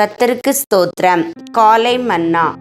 கத்தருக்கு ஸ்தோத்திரம். காலை மன்னா.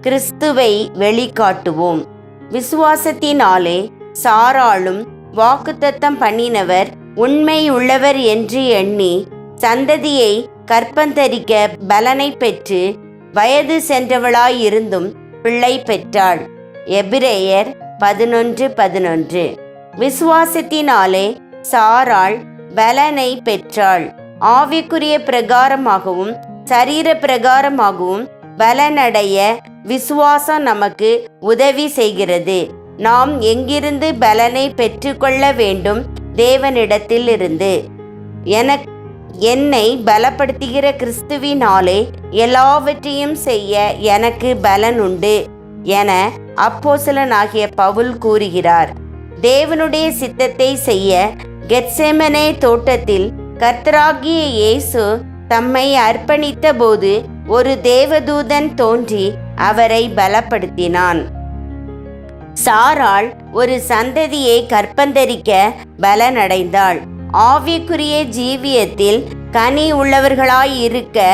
கிறிஸ்துவை வெளிக்காட்டுவோம். விசுவாசத்தினாலே சாராளும் வாக்குத்தத்தம் பண்ணினவர் உண்மையுள்ளவர் என்று எண்ணி சந்ததியை கற்பந்தரிக்க பலனை பெற்று வயது சென்றவளாயிருந்தும் பிள்ளை பெற்றாள். எபிரேயர் பதினொன்று பதினொன்று. விசுவாசத்தினாலே சாராள் பலனை பெற்றாள். ஆவிக்குரிய பிரகாரமாகவும் சரீர பிரகாரமாகவும் பலனடைய விசுவாசம் நமக்கு உதவி செய்கிறது. நாம் எங்கிருந்து பலனை பெற்றுக்கொள்ள வேண்டும்? தேவனிடத்தில் இருந்து எனக் என்னை பலப்படுத்துகிற கிறிஸ்துவினாலே எல்லாவற்றையும் செய்ய எனக்கு பலன் உண்டு. என அப்போசலனாகிய பவுல் கூறுகிறார். தேவனுடைய சித்தத்தை செய்ய கெட்செமனே தோட்டத்தில் கர்த்தராகிய இயேசு தம்மை அர்ப்பணித்த போது ஒரு தேவதூதன் தோன்றி அவரை பலப்படுத்தினான். சாராள் ஒரு சந்ததியை கற்பந்தரிக்க பலனடைந்தாள். ஆவிக்குரிய ஜீவியத்தில் கனி உள்ளவர்களாயிருக்க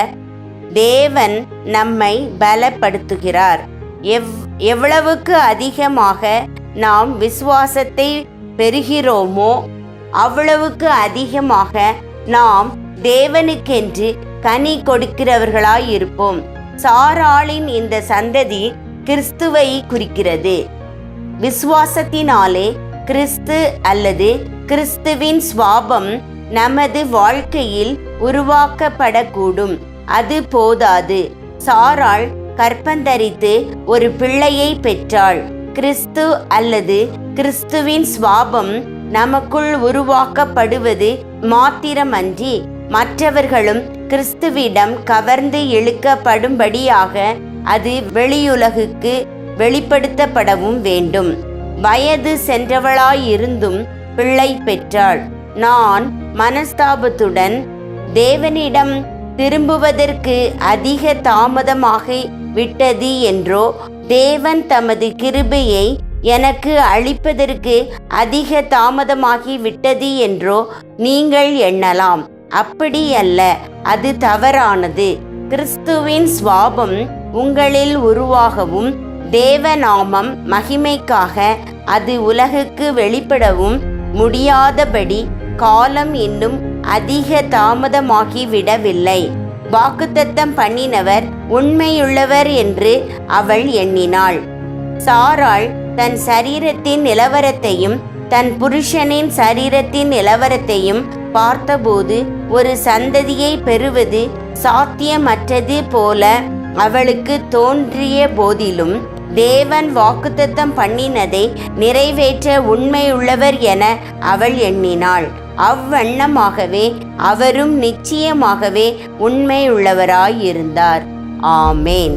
தேவன் நம்மை பலப்படுத்துகிறார். எவ் எவ்வளவுக்கு அதிகமாக நாம் விசுவாசத்தை பெறுகிறோமோ அவ்வளவுக்கு அதிகமாக நாம் தேவனுக்கென்று கனி கொடுக்கிறவர்களாய் இருப்போம் சாராளின் இந்த சந்ததி கிறிஸ்துவை குறிக்கிறது. விசுவாசத்தினாலே கிறிஸ்து அல்லது கிறிஸ்துவின் சுவாபம் நமது வாழ்க்கையில் உருவாக்கப்படக்கூடும். அது போதாது. சாராள் கற்பந்தரித்து ஒரு பிள்ளையை பெற்றாள். கிறிஸ்து அல்லது கிறிஸ்துவின் சுவாபம் நமக்குள் உருவாக்கப்படுவது மாத்திரமன்றி மற்றவர்களும் கிறிஸ்துவிடம் கவர்ந்து இழுக்கப்படும்படியாக அது வெளியுலகுக்கு வெளிப்படுத்தப்படவும் வேண்டும். வயது சென்றவளாயிருந்தும் பிள்ளை பெற்றாள். நான் மனஸ்தாபத்துடன் தேவனிடம் திரும்புவதற்கு அதிக தாமதமாகி விட்டது என்றோ தேவன் தமது கிருபையை எனக்கு அளிப்பதற்கு அதிக தாமதமாகி விட்டது என்றோ நீங்கள் எண்ணலாம். அப்படி அல்ல அது தவறானது. கிறிஸ்துவின் சுவாபம் உங்களில் உருவாகவும் தேவநாமம் மகிமைக்காக அது உலகுக்கு வெளிப்படவும் முடியாதபடி காலம் இன்னும் அதிக தாமதமாகிவிடவில்லை. வாக்குத்தத்தம் பண்ணினவர் உண்மையுள்ளவர் என்று அவள் எண்ணினாள். சாராள் தன் சரீரத்தின் நிலவரத்தையும் தன் புருஷனின் சரீரத்தின் நிலவரத்தையும் பார்த்தபோது ஒரு சந்ததியை பெறுவது சாத்தியமற்றது போல அவளுக்கு தோன்றிய போதிலும் தேவன் வாக்குத்தத்தம் பண்ணினதை நிறைவேற்ற உண்மையுள்ளவர் என அவள் எண்ணினாள். அவ்வண்ணமாகவே அவரும் நிச்சயமாகவே உண்மையுள்ளவராயிருந்தார். ஆமேன்.